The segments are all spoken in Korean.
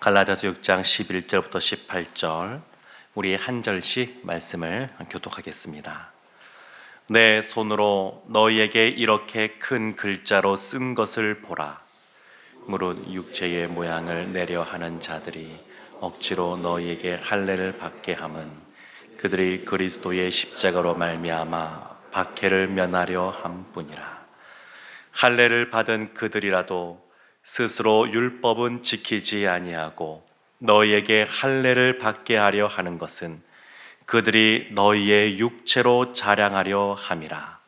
갈라디아서 6장 11절부터 18절 우리 한 절씩 말씀을 교독하겠습니다. 내 손으로 너희에게 이렇게 큰 글자로 쓴 것을 보라. 무릇 육체의 모양을 내려 하는 자들이 억지로 너희에게 할례를 받게 함은 그들이 그리스도의 십자가로 말미암아 박해를 면하려 함뿐이라. 할례를 받은 그들이라도 스스로 율법은 지키지 아니하고 너희에게 할례를 받게 하려 하는 것은 그들이 너희의 육체로 자랑하려 함이라.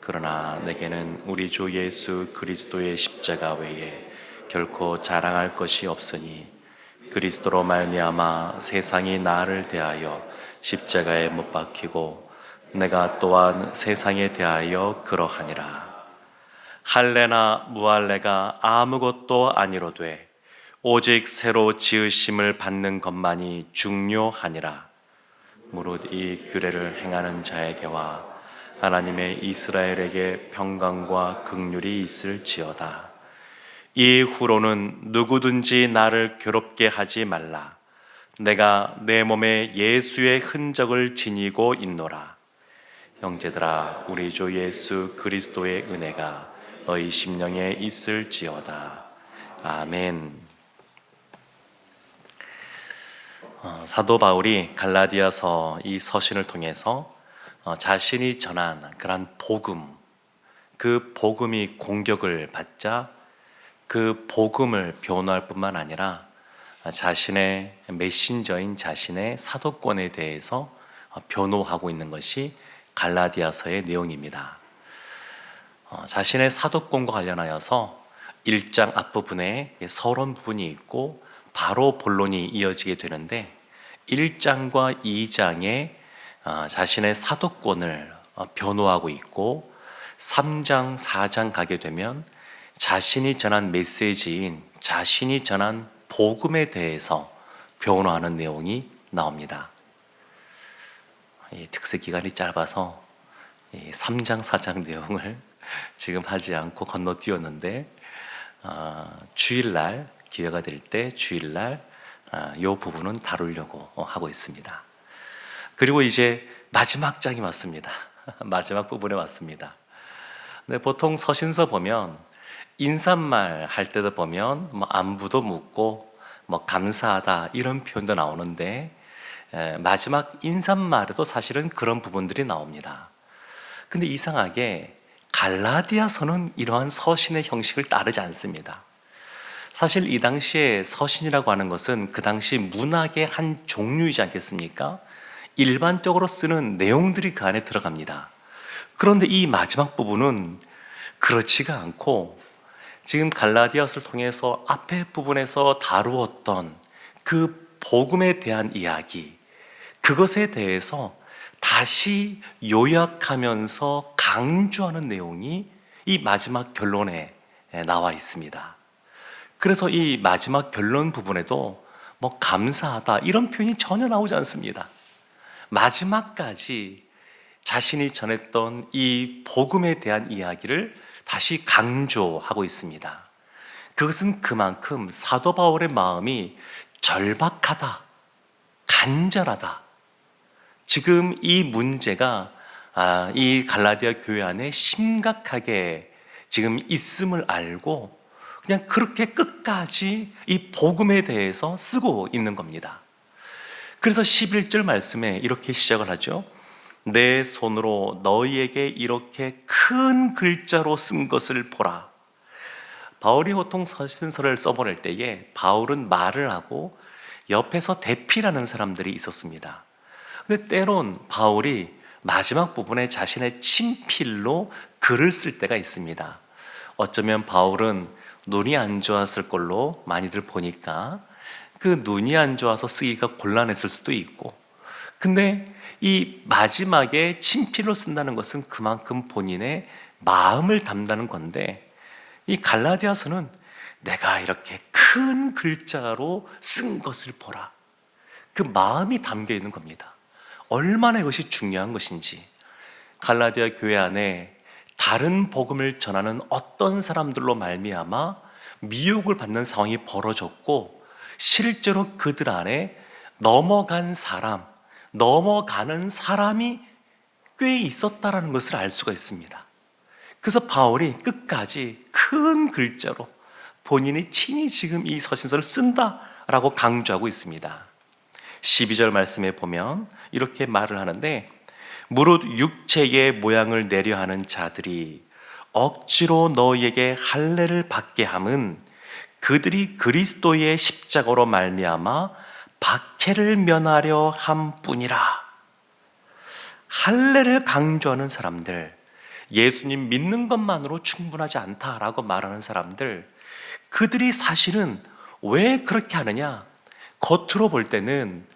그러나 내게는 우리 주 예수 그리스도의 십자가 외에 결코 자랑할 것이 없으니 그리스도로 말미암아 세상이 나를 대하여 십자가에 못 박히고 내가 또한 세상에 대하여 그러하니라. 할례나 무할례가 아무것도 아니로되 오직 새로 지으심을 받는 것만이 중요하니라. 무릇 이 규례를 행하는 자에게와 하나님의 이스라엘에게 평강과 극률이 있을지어다. 이후로는 누구든지 나를 괴롭게 하지 말라. 내가 내 몸에 예수의 흔적을 지니고 있노라. 형제들아, 우리 주 예수 그리스도의 은혜가 너희 심령에 있을지어다. 아멘. 어, 사도 바울이 갈라디아서 이 서신을 통해서 어, 자신이 전한 그러한 복음, 그 복음이 공격을 받자 그 복음을 변호할 뿐만 아니라 자신의 메신저인 자신의 사도권에 대해서 변호하고 있는 것이 갈라디아서의 내용입니다. 어, 자신의 사도권과 관련하여서 1장 앞부분에 서론 부분이 있고 바로 본론이 이어지게 되는데 1장과 2장에 어, 자신의 사도권을 어, 변호하고 있고 3장, 4장 가게 되면 자신이 전한 메시지인 자신이 전한 복음에 대해서 변호하는 내용이 나옵니다. 특색 기간이 짧아서 3장, 4장 내용을 지금 하지 않고 건너뛰었는데 어, 주일날 기회가 될 때 주일날 어, 이 부분은 다루려고 하고 있습니다. 그리고 이제 마지막 장이 왔습니다. 마지막 부분에 왔습니다. 네, 보통 서신서 보면 인사말 할 때도 보면 뭐 안부도 묻고 뭐 감사하다 이런 표현도 나오는데 에, 마지막 인사말에도 사실은 그런 부분들이 나옵니다. 근데 이상하게 갈라디아서는 이러한 서신의 형식을 따르지 않습니다. 사실 이 당시에 서신이라고 하는 것은 그 당시 문학의 한 종류이지 않겠습니까? 일반적으로 쓰는 내용들이 그 안에 들어갑니다. 그런데 이 마지막 부분은 그렇지가 않고 지금 갈라디아서를 통해서 앞에 부분에서 다루었던 그 복음에 대한 이야기, 그것에 대해서 다시 요약하면서 강조하는 내용이 이 마지막 결론에 나와 있습니다. 그래서 이 마지막 결론 부분에도 뭐 감사하다 이런 표현이 전혀 나오지 않습니다. 마지막까지 자신이 전했던 이 복음에 대한 이야기를 다시 강조하고 있습니다. 그것은 그만큼 사도 바울의 마음이 절박하다, 간절하다. 지금 이 문제가 아, 이 갈라디아 교회 안에 심각하게 지금 있음을 알고 그냥 그렇게 끝까지 이 복음에 대해서 쓰고 있는 겁니다. 그래서 11절 말씀에 이렇게 시작을 하죠. 내 손으로 너희에게 이렇게 큰 글자로 쓴 것을 보라. 바울이 보통 서신서를 써보낼 때에 바울은 말을 하고 옆에서 대피라는 사람들이 있었습니다. 근데 때론 바울이 마지막 부분에 자신의 친필로 글을 쓸 때가 있습니다. 어쩌면 바울은 눈이 안 좋았을 걸로 많이들 보니까 그 눈이 안 좋아서 쓰기가 곤란했을 수도 있고 근데 이 마지막에 친필로 쓴다는 것은 그만큼 본인의 마음을 담다는 건데 이 갈라디아서는 내가 이렇게 큰 글자로 쓴 것을 보라. 그 마음이 담겨 있는 겁니다. 얼마나 이것이 중요한 것인지 갈라디아 교회 안에 다른 복음을 전하는 어떤 사람들로 말미암아 미혹을 받는 상황이 벌어졌고 실제로 그들 안에 넘어간 사람, 넘어가는 사람이 꽤 있었다라는 것을 알 수가 있습니다. 그래서 바울이 끝까지 큰 글자로 본인이 친히 지금 이 서신서를 쓴다라고 강조하고 있습니다. 12절 말씀에 보면 이렇게 말을 하는데 무릇 육체의 모양을 내려 하는 자들이 억지로 너희에게 할례를 받게 함은 그들이 그리스도의 십자가로 말미암아 박해를 면하려 함뿐이라. 할례를 강조하는 사람들, 예수님 믿는 것만으로 충분하지 않다라고 말하는 사람들, 그들이 사실은 왜 그렇게 하느냐? 겉으로 볼 때는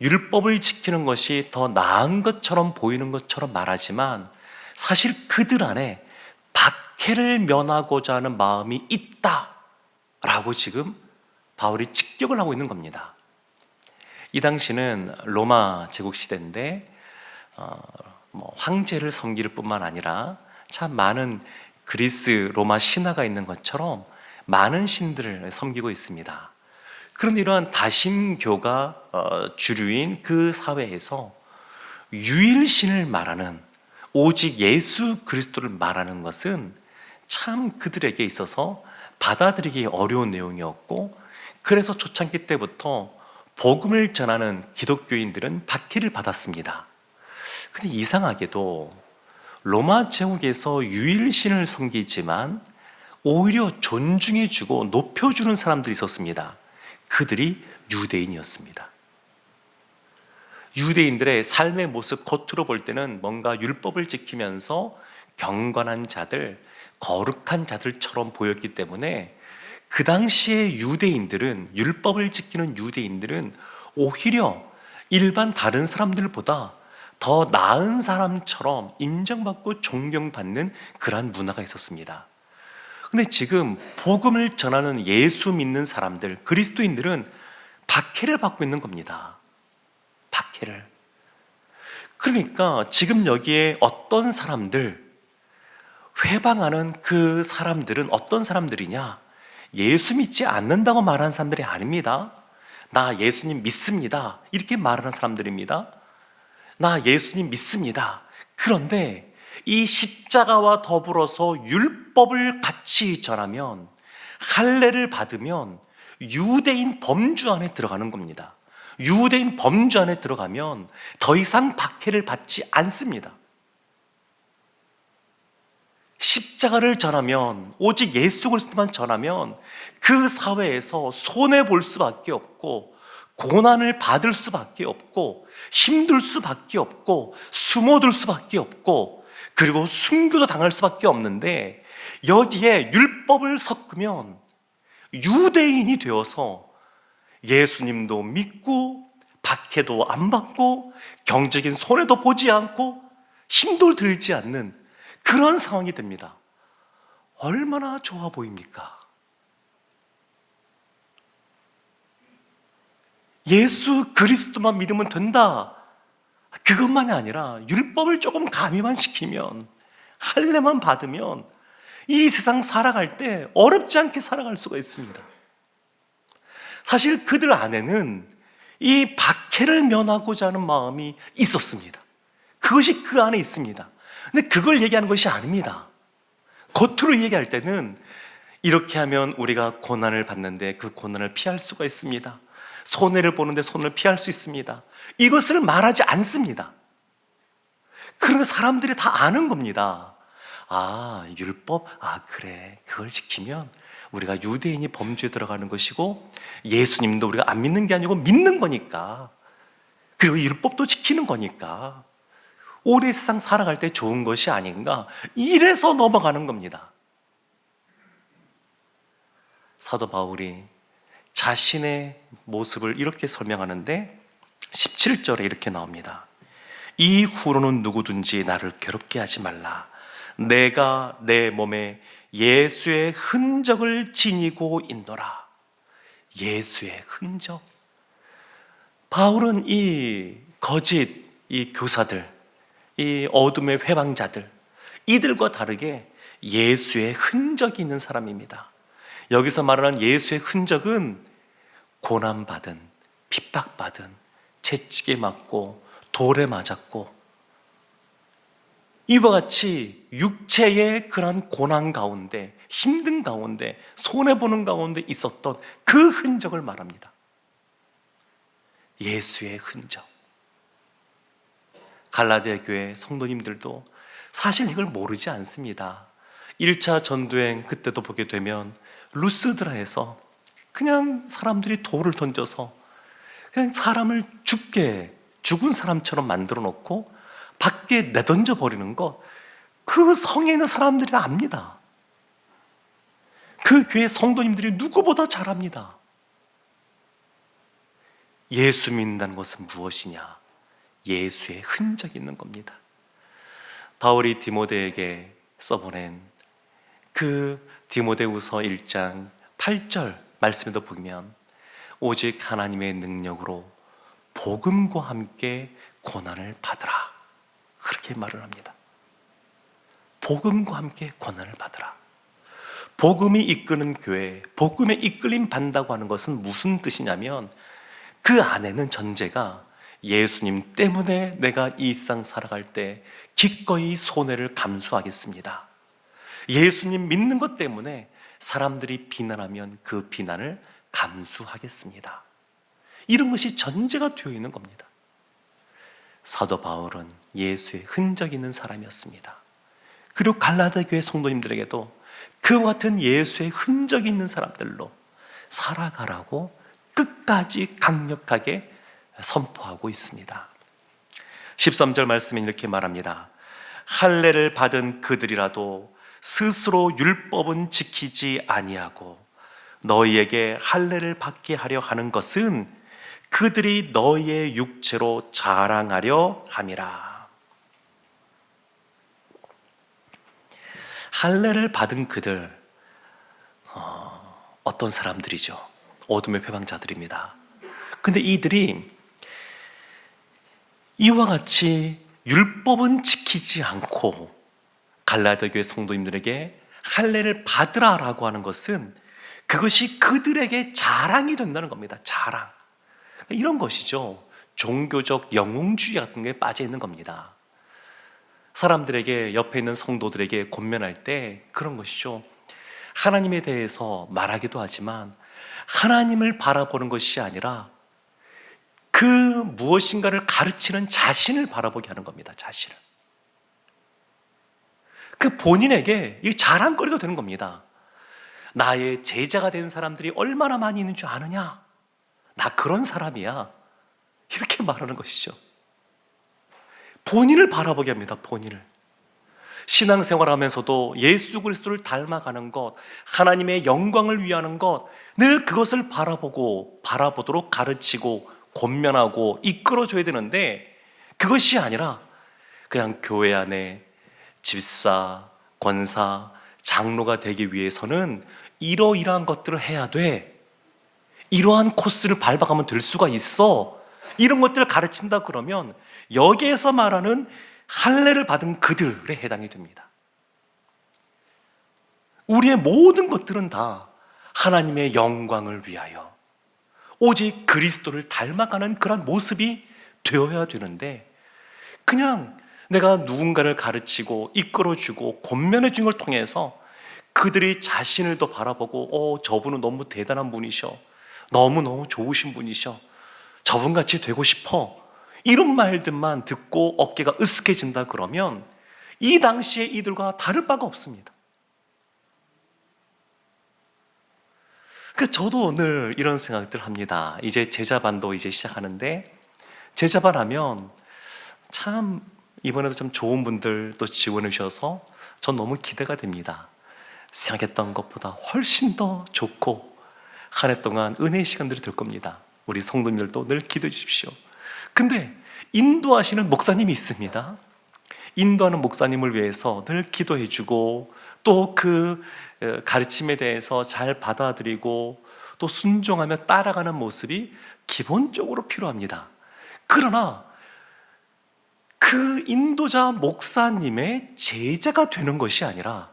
율법을 지키는 것이 더 나은 것처럼 보이는 것처럼 말하지만 사실 그들 안에 박해를 면하고자 하는 마음이 있다라고 지금 바울이 직격을 하고 있는 겁니다. 이 당시는 로마 제국 시대인데 어, 뭐 황제를 섬길 뿐만 아니라 참 많은 그리스 로마 신화가 있는 것처럼 많은 신들을 섬기고 있습니다. 그런 이러한 다심교가 어, 주류인 그 사회에서 유일신을 말하는 오직 예수 그리스도를 말하는 것은 참 그들에게 있어서 받아들이기 어려운 내용이었고 그래서 초창기 때부터 복음을 전하는 기독교인들은 박해를 받았습니다. 근데 이상하게도 로마 제국에서 유일신을 섬기지만 오히려 존중해주고 높여주는 사람들이 있었습니다. 그들이 유대인이었습니다. 유대인들의 삶의 모습 겉으로 볼 때는 뭔가 율법을 지키면서 경건한 자들, 거룩한 자들처럼 보였기 때문에 그 당시에 유대인들은 율법을 지키는 유대인들은 오히려 일반 다른 사람들보다 더 나은 사람처럼 인정받고 존경받는 그러한 문화가 있었습니다. 근데 지금 복음을 전하는 예수 믿는 사람들, 그리스도인들은 박해를 받고 있는 겁니다. 박해를. 그러니까 지금 여기에 어떤 사람들, 회방하는 그 사람들은 어떤 사람들이냐? 예수 믿지 않는다고 말하는 사람들이 아닙니다. 나 예수님 믿습니다. 이렇게 말하는 사람들입니다. 나 예수님 믿습니다. 그런데 이 십자가와 더불어서 율법을 같이 전하면 할례를 받으면 유대인 범주 안에 들어가는 겁니다. 유대인 범주 안에 들어가면 더 이상 박해를 받지 않습니다. 십자가를 전하면 오직 예수 그리스도만 전하면 그 사회에서 손해 볼 수밖에 없고 고난을 받을 수밖에 없고 힘들 수밖에 없고 숨어들 수밖에 없고 그리고 순교도 당할 수밖에 없는데 여기에 율법을 섞으면 유대인이 되어서 예수님도 믿고 박해도 안 받고 경적인 손해도 보지 않고 힘도 들지 않는 그런 상황이 됩니다. 얼마나 좋아 보입니까? 예수 그리스도만 믿으면 된다. 그것만이 아니라 율법을 조금 가미만 시키면 할례만 받으면 이 세상 살아갈 때 어렵지 않게 살아갈 수가 있습니다. 사실 그들 안에는 이 박해를 면하고자 하는 마음이 있었습니다. 그것이 그 안에 있습니다. 근데 그걸 얘기하는 것이 아닙니다. 겉으로 얘기할 때는 이렇게 하면 우리가 고난을 받는데 그 고난을 피할 수가 있습니다. 손해를 보는데 손을 피할 수 있습니다. 이것을 말하지 않습니다. 그런데 사람들이 다 아는 겁니다. 아, 율법? 아, 그래. 그걸 지키면 우리가 유대인이 범죄에 들어가는 것이고 예수님도 우리가 안 믿는 게 아니고 믿는 거니까. 그리고 율법도 지키는 거니까. 오래 세상 살아갈 때 좋은 것이 아닌가. 이래서 넘어가는 겁니다. 사도 바울이 자신의 모습을 이렇게 설명하는데 17절에 이렇게 나옵니다. 이후로는 누구든지 나를 괴롭게 하지 말라. 내가 내 몸에 예수의 흔적을 지니고 있노라. 예수의 흔적. 바울은 이 거짓, 이 교사들, 이 어둠의 회방자들, 이들과 다르게 예수의 흔적이 있는 사람입니다. 여기서 말하는 예수의 흔적은 고난받은, 핍박받은, 채찍에 맞고, 돌에 맞았고, 이와 같이 육체의 그런 고난 가운데, 힘든 가운데, 손해보는 가운데 있었던 그 흔적을 말합니다. 예수의 흔적. 갈라디아 교회 성도님들도 사실 이걸 모르지 않습니다. 1차 전도행 그때도 보게 되면 루스드라에서 그냥 사람들이 돌을 던져서 그냥 사람을 죽게 죽은 사람처럼 만들어 놓고 밖에 내던져 버리는 것 그 성에 있는 사람들이 다 압니다. 그 교회 성도님들이 누구보다 잘 압니다. 예수 믿는다는 것은 무엇이냐? 예수의 흔적이 있는 겁니다. 바울이 디모데에게 써보낸 그 디모데후서 1장 8절 말씀에도 보면 오직 하나님의 능력으로 복음과 함께 고난을 받으라. 그렇게 말을 합니다. 복음과 함께 고난을 받으라. 복음이 이끄는 교회, 복음에 이끌림 받는다고 하는 것은 무슨 뜻이냐면 그 안에는 전제가 예수님 때문에 내가 이상 살아갈 때 기꺼이 손해를 감수하겠습니다. 예수님 믿는 것 때문에 사람들이 비난하면 그 비난을 감수하겠습니다. 이런 것이 전제가 되어 있는 겁니다. 사도 바울은 예수의 흔적 있는 사람이었습니다. 그리고 갈라디아 교회 성도님들에게도 그와 같은 예수의 흔적 있는 사람들로 살아가라고 끝까지 강력하게 선포하고 있습니다. 13절 말씀에 이렇게 말합니다. 할례를 받은 그들이라도 스스로 율법은 지키지 아니하고 너희에게 할례를 받게 하려 하는 것은 그들이 너희의 육체로 자랑하려 함이라. 할례를 받은 그들 어, 어떤 사람들이죠? 어둠의 표방자들입니다. 근데 이들이 이와 같이 율법은 지키지 않고 갈라디아 교회 성도님들에게 할례를 받으라라고 하는 것은 그것이 그들에게 자랑이 된다는 겁니다. 자랑. 이런 것이죠. 종교적 영웅주의 같은 게 빠져 있는 겁니다. 사람들에게 옆에 있는 성도들에게 권면할 때 그런 것이죠. 하나님에 대해서 말하기도 하지만 하나님을 바라보는 것이 아니라 그 무엇인가를 가르치는 자신을 바라보게 하는 겁니다. 자신을. 그 본인에게 이 자랑거리가 되는 겁니다. 나의 제자가 된 사람들이 얼마나 많이 있는 줄 아느냐? 나 그런 사람이야. 이렇게 말하는 것이죠. 본인을 바라보게 합니다. 본인을. 신앙생활 하면서도 예수 그리스도를 닮아가는 것, 하나님의 영광을 위하는 것, 늘 그것을 바라보고, 바라보도록 가르치고, 권면하고, 이끌어 줘야 되는데, 그것이 아니라, 그냥 교회 안에 집사, 권사, 장로가 되기 위해서는 이러이러한 것들을 해야 돼. 이러한 코스를 밟아가면 될 수가 있어. 이런 것들을 가르친다 그러면 여기에서 말하는 할례를 받은 그들에 해당이 됩니다. 우리의 모든 것들은 다 하나님의 영광을 위하여 오직 그리스도를 닮아가는 그런 모습이 되어야 되는데 그냥 내가 누군가를 가르치고 이끌어주고 권면해 준 걸 통해서 그들이 자신을 더 바라보고 어 저분은 너무 대단한 분이셔 너무너무 좋으신 분이셔 저분 같이 되고 싶어 이런 말들만 듣고 어깨가 으쓱해진다 그러면 이 당시에 이들과 다를 바가 없습니다. 그 저도 늘 이런 생각들 합니다. 이제 제자반도 이제 시작하는데 제자반 하면 참 이번에도 좀 좋은 분들 또 지원해 주셔서 전 너무 기대가 됩니다. 생각했던 것보다 훨씬 더 좋고 한 해 동안 은혜의 시간들이 될 겁니다. 우리 성도님들도 늘 기도해 주십시오. 근데 인도하시는 목사님이 있습니다. 인도하는 목사님을 위해서 늘 기도해 주고 또 그 가르침에 대해서 잘 받아들이고 또 순종하며 따라가는 모습이 기본적으로 필요합니다. 그러나 그 인도자 목사님의 제자가 되는 것이 아니라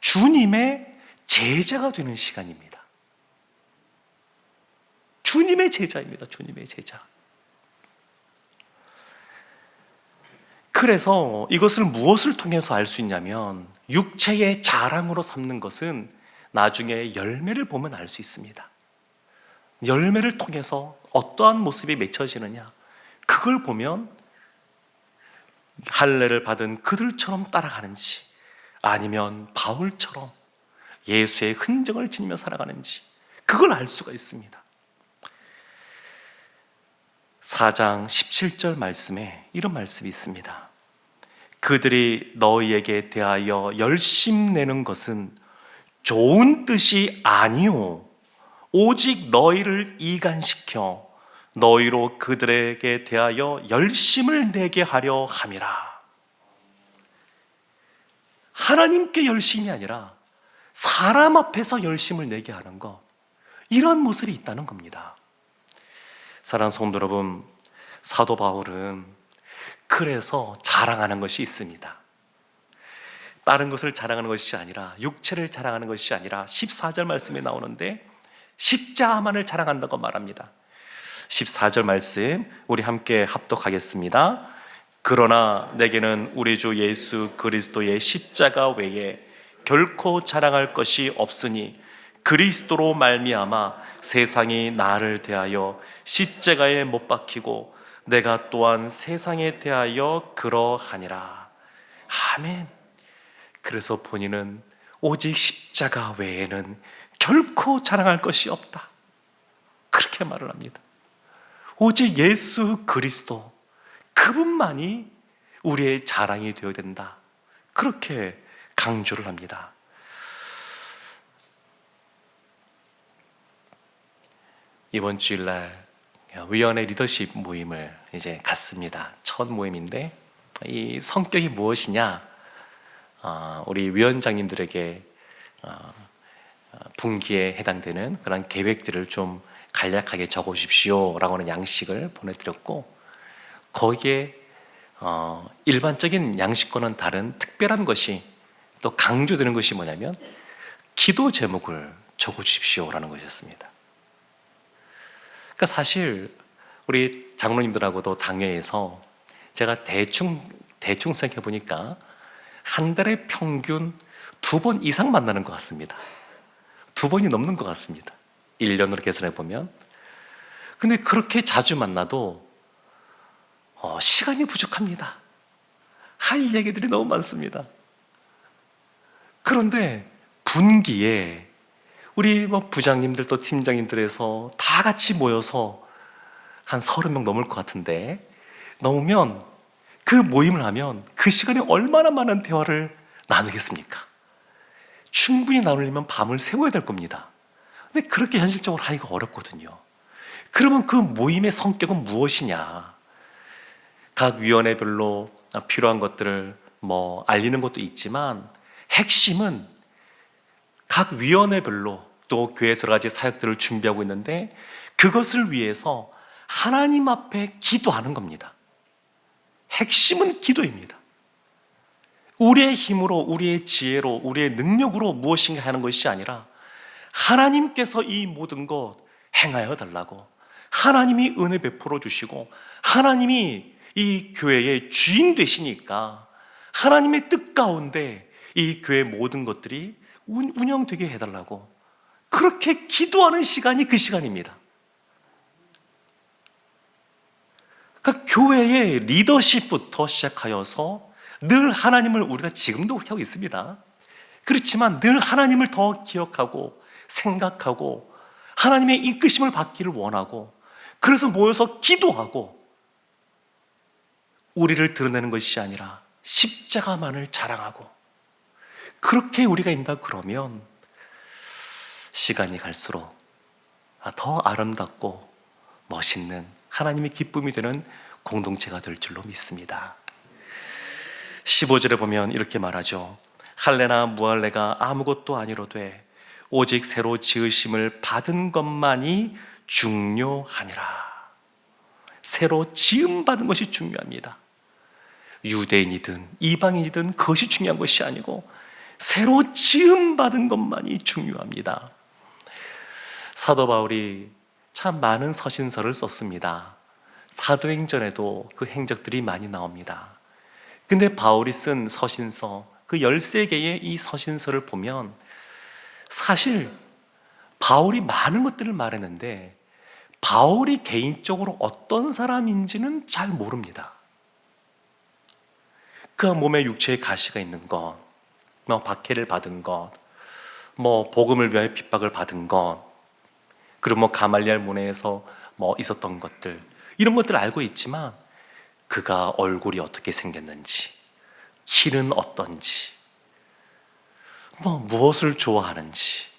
주님의 제자가 되는 시간입니다. 주님의 제자입니다. 주님의 제자. 그래서 이것을 무엇을 통해서 알 수 있냐면 육체의 자랑으로 삼는 것은 나중에 열매를 보면 알 수 있습니다. 열매를 통해서 어떠한 모습이 맺혀지느냐 그걸 보면 할례를 받은 그들처럼 따라가는지 아니면 바울처럼 예수의 흔적을 지니며 살아가는지 그걸 알 수가 있습니다. 4장 17절 말씀에 이런 말씀이 있습니다. 그들이 너희에게 대하여 열심 내는 것은 좋은 뜻이 아니오. 오직 너희를 이간시켜 너희로 그들에게 대하여 열심을 내게 하려 함이라. 하나님께 열심이 아니라 사람 앞에서 열심을 내게 하는 것. 이런 모습이 있다는 겁니다. 사랑하는 성도 여러분, 사도 바울은 그래서 자랑하는 것이 있습니다. 다른 것을 자랑하는 것이 아니라 육체를 자랑하는 것이 아니라 14절 말씀에 나오는데 십자만을 자랑한다고 말합니다. 14절 말씀 우리 함께 합독하겠습니다. 그러나 내게는 우리 주 예수 그리스도의 십자가 외에 결코 자랑할 것이 없으니 그리스도로 말미암아 세상이 나를 대하여 십자가에 못 박히고 내가 또한 세상에 대하여 그러하니라. 아멘. 그래서 본인은 오직 십자가 외에는 결코 자랑할 것이 없다. 그렇게 말을 합니다. 오직 예수 그리스도 그분만이 우리의 자랑이 되어야 된다. 그렇게 강조를 합니다. 이번 주일날 위원회 리더십 모임을 이제 갔습니다. 첫 모임인데 이 성격이 무엇이냐? 어, 우리 위원장님들에게 어, 어, 분기에 해당되는 그런 계획들을 좀 간략하게 적어 주십시오라고 하는 양식을 보내드렸고 거기에 어, 일반적인 양식과는 다른 특별한 것이 또 강조되는 것이 뭐냐면 기도 제목을 적어 주십시오라는 것이었습니다. 그러니까 사실 우리 장로님들하고도 당회에서 제가 대충 대충 생각해 보니까 한 달에 평균 두 번 이상 만나는 것 같습니다. 두 번이 넘는 것 같습니다. 1년으로 계산해 보면. 근데 그렇게 자주 만나도 어, 시간이 부족합니다. 할 얘기들이 너무 많습니다. 그런데 분기에 우리 뭐 부장님들 또 팀장님들에서 다 같이 모여서 한 서른 명 넘을 것 같은데 넘으면 그 모임을 하면 그 시간에 얼마나 많은 대화를 나누겠습니까? 충분히 나누려면 밤을 새워야 될 겁니다. 근데 그렇게 현실적으로 하기가 어렵거든요. 그러면 그 모임의 성격은 무엇이냐? 각 위원회별로 필요한 것들을 뭐 알리는 것도 있지만 핵심은 각 위원회별로 또 교회에서 여러 가지 사역들을 준비하고 있는데 그것을 위해서 하나님 앞에 기도하는 겁니다. 핵심은 기도입니다. 우리의 힘으로, 우리의 지혜로, 우리의 능력으로 무엇인가 하는 것이 아니라 하나님께서 이 모든 것 행하여 달라고 하나님이 은혜 베풀어 주시고 하나님이 이 교회의 주인 되시니까 하나님의 뜻 가운데 이 교회 모든 것들이 운영되게 해달라고 그렇게 기도하는 시간이 그 시간입니다. 그러니까 교회의 리더십부터 시작하여서 늘 하나님을 우리가 지금도 하고 있습니다. 그렇지만 늘 하나님을 더 기억하고 생각하고 하나님의 이끄심을 받기를 원하고 그래서 모여서 기도하고 우리를 드러내는 것이 아니라 십자가만을 자랑하고 그렇게 우리가 인다 그러면 시간이 갈수록 더 아름답고 멋있는 하나님의 기쁨이 되는 공동체가 될 줄로 믿습니다. 15절에 보면 이렇게 말하죠. 할례나 무할례가 아무것도 아니로되 오직 새로 지으심을 받은 것만이 중요하니라. 새로 지음 받은 것이 중요합니다. 유대인이든 이방인이든 그것이 중요한 것이 아니고 새로 지음 받은 것만이 중요합니다. 사도 바울이 참 많은 서신서를 썼습니다. 사도행전에도 그 행적들이 많이 나옵니다. 근데 바울이 쓴 서신서, 그 13개의 이 서신서를 보면 사실 바울이 많은 것들을 말했는데 바울이 개인적으로 어떤 사람인지는 잘 모릅니다. 그 몸에 육체에 가시가 있는 것, 뭐 박해를 받은 것, 뭐 복음을 위하여 핍박을 받은 것, 그리고 뭐 가말리알 문화에서 뭐 있었던 것들 이런 것들을 알고 있지만 그가 얼굴이 어떻게 생겼는지, 키는 어떤지, 뭐 무엇을 좋아하는지,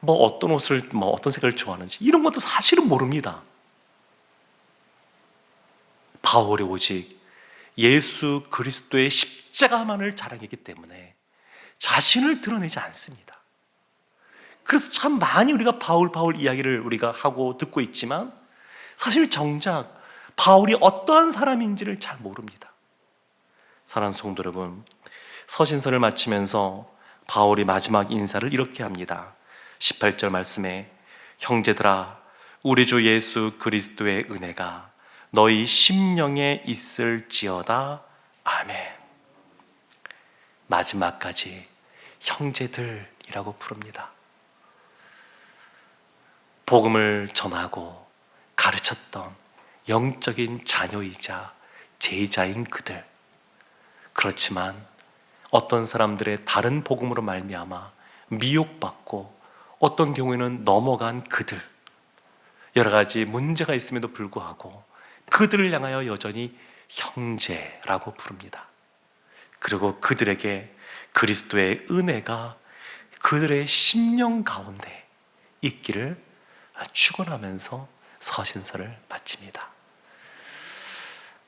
뭐 어떤 옷을 뭐 어떤 색을 좋아하는지 이런 것도 사실은 모릅니다. 바울이 오직 예수 그리스도의 십자가만을 자랑했기 때문에 자신을 드러내지 않습니다. 그래서 참 많이 우리가 바울 바울 이야기를 우리가 하고 듣고 있지만 사실 정작 바울이 어떠한 사람인지를 잘 모릅니다. 사랑하는 성도 여러분, 서신서를 마치면서 바울이 마지막 인사를 이렇게 합니다. 18절 말씀에 형제들아 우리 주 예수 그리스도의 은혜가 너희 심령에 있을지어다 아멘. 마지막까지 형제들이라고 부릅니다. 복음을 전하고 가르쳤던 영적인 자녀이자 제자인 그들. 그렇지만 어떤 사람들의 다른 복음으로 말미암아 미혹받고 어떤 경우에는 넘어간 그들. 여러 가지 문제가 있음에도 불구하고 그들을 향하여 여전히 형제라고 부릅니다. 그리고 그들에게 그리스도의 은혜가 그들의 심령 가운데 있기를 축원하면서 서신서를 마칩니다.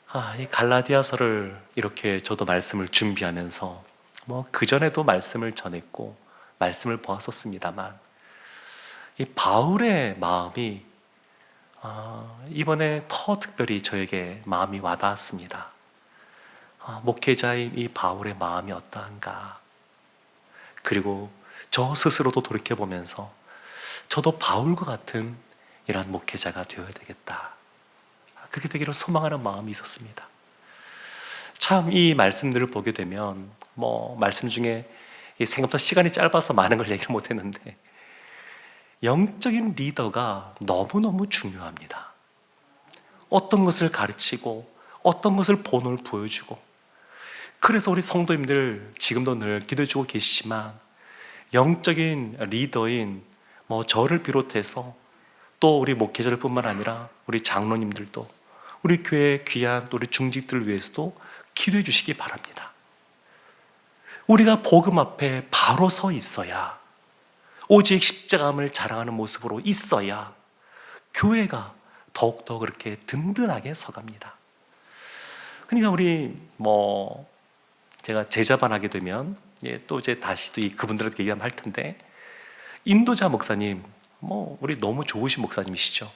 아, 이 갈라디아서를 이렇게 저도 말씀을 준비하면서 뭐 그전에도 말씀을 전했고 말씀을 보았었습니다만 이 바울의 마음이 아, 이번에 더 특별히 저에게 마음이 와닿았습니다. 아, 목회자인 이 바울의 마음이 어떠한가? 그리고 저 스스로도 돌이켜 보면서 저도 바울과 같은 이러한 목회자가 되어야 되겠다. 그렇게 되기를 소망하는 마음이 있었습니다. 참 이 말씀들을 보게 되면 뭐 말씀 중에 생각보다 시간이 짧아서 많은 걸 얘기를 못 했는데 영적인 리더가 너무너무 중요합니다. 어떤 것을 가르치고 어떤 것을 본을 보여주고 그래서 우리 성도님들 지금도 늘 기도해 주고 계시지만 영적인 리더인 뭐 저를 비롯해서 또 우리 목회자들 뿐만 아니라 우리 장로님들도 우리 교회 귀한 우리 중직들을 위해서도 기도해 주시기 바랍니다. 우리가 복음 앞에 바로 서 있어야 오직 십자가함을 자랑하는 모습으로 있어야 교회가 더욱더 그렇게 든든하게 서갑니다. 그러니까 우리 뭐 제가 제자반 하게 되면 예, 또 이제 다시 또 이 그분들한테 얘기하면 할 텐데 인도자 목사님 뭐 우리 너무 좋으신 목사님이시죠.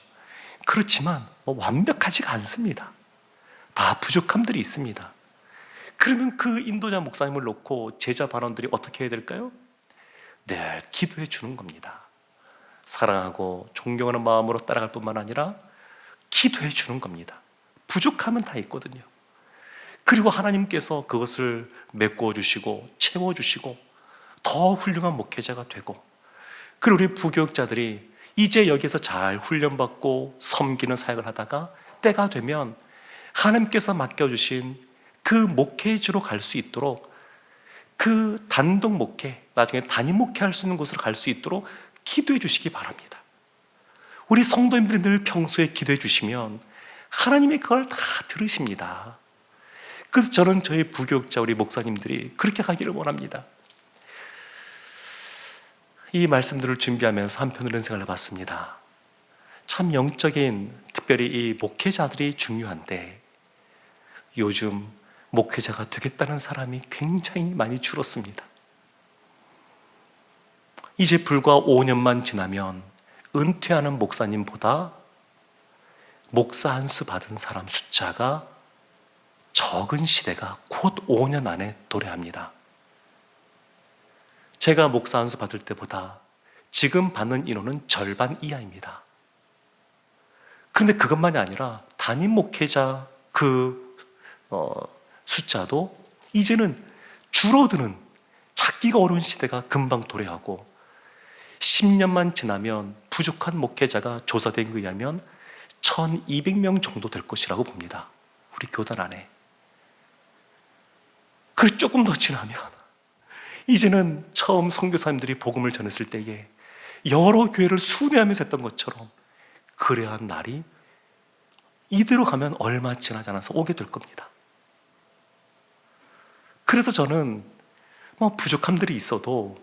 그렇지만 뭐 완벽하지가 않습니다. 다 부족함들이 있습니다. 그러면 그 인도자 목사님을 놓고 제자 반원들이 어떻게 해야 될까요? 늘 기도해 주는 겁니다. 사랑하고 존경하는 마음으로 따라갈 뿐만 아니라 기도해 주는 겁니다. 부족함은 다 있거든요. 그리고 하나님께서 그것을 메꿔 주시고 채워 주시고 더 훌륭한 목회자가 되고 그리고 우리 부교육자들이 이제 여기서 잘 훈련받고 섬기는 사역을 하다가 때가 되면 하나님께서 맡겨 주신 그 목회지로 갈 수 있도록 그 단독 목회, 나중에 단임 목회할 수 있는 곳으로 갈 수 있도록 기도해 주시기 바랍니다. 우리 성도님들이 늘 평소에 기도해 주시면 하나님이 그걸 다 들으십니다. 그래서 저는 저희 부교육자 우리 목사님들이 그렇게 가기를 원합니다. 이 말씀들을 준비하면서 한편으로 생각을 해봤습니다. 참 영적인 특별히 이 목회자들이 중요한데 요즘 목회자가 되겠다는 사람이 굉장히 많이 줄었습니다. 이제 불과 5년만 지나면 은퇴하는 목사님보다 목사 한 수 받은 사람 숫자가 적은 시대가 곧 5년 안에 도래합니다. 제가 목사 한 수 받을 때보다 지금 받는 인원은 절반 이하입니다. 그런데 그것만이 아니라 담임 목회자 그 어, 숫자도 이제는 줄어드는 찾기가 어려운 시대가 금방 도래하고 10년만 지나면 부족한 목회자가 조사된 것에 의하면 1200명 정도 될 것이라고 봅니다. 우리 교단 안에. 그 조금 더 지나면 이제는 처음 선교사님들이 복음을 전했을 때에 여러 교회를 순회하면서 했던 것처럼 그래한 날이 이대로 가면 얼마 지나지 않아서 오게 될 겁니다. 그래서 저는 뭐 부족함들이 있어도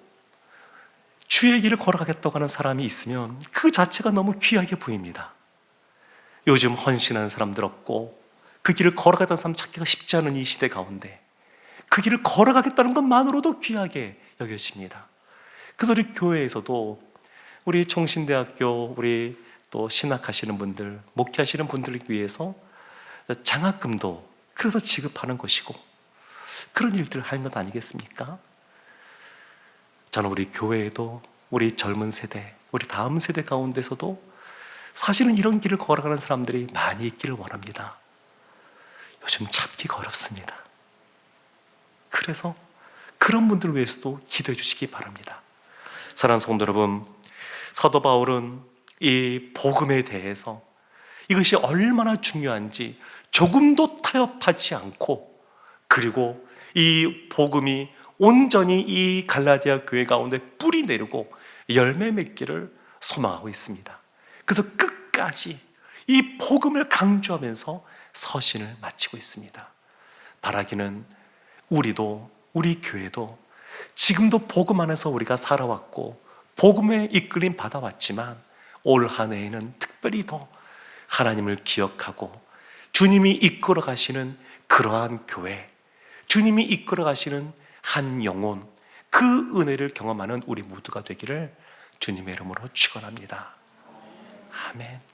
주의 길을 걸어가겠다고 하는 사람이 있으면 그 자체가 너무 귀하게 보입니다. 요즘 헌신하는 사람들 없고 그 길을 걸어가던 사람 찾기가 쉽지 않은 이 시대 가운데 그 길을 걸어가겠다는 것만으로도 귀하게 여겨집니다. 그래서 우리 교회에서도 우리 총신대학교 우리 또 신학하시는 분들, 목회하시는 분들을 위해서 장학금도 그래서 지급하는 것이고 그런 일들을 하는 것 아니겠습니까? 저는 우리 교회에도 우리 젊은 세대, 우리 다음 세대 가운데서도 사실은 이런 길을 걸어가는 사람들이 많이 있기를 원합니다. 요즘 찾기가 어렵습니다. 그래서 그런 분들을 위해서도 기도해 주시기 바랍니다. 사랑하는 성도 여러분, 사도 바울은 이 복음에 대해서 이것이 얼마나 중요한지 조금도 타협하지 않고 그리고 이 복음이 온전히 이 갈라디아 교회 가운데 뿌리 내리고 열매 맺기를 소망하고 있습니다. 그래서 끝까지 이 복음을 강조하면서 서신을 마치고 있습니다. 바라기는 우리도 우리 교회도 지금도 복음 안에서 우리가 살아왔고 복음에 이끌림 받아왔지만 올 한 해에는 특별히 더 하나님을 기억하고 주님이 이끌어 가시는 그러한 교회, 주님이 이끌어 가시는 한 영혼, 그 은혜를 경험하는 우리 모두가 되기를 주님의 이름으로 축원합니다. 아멘.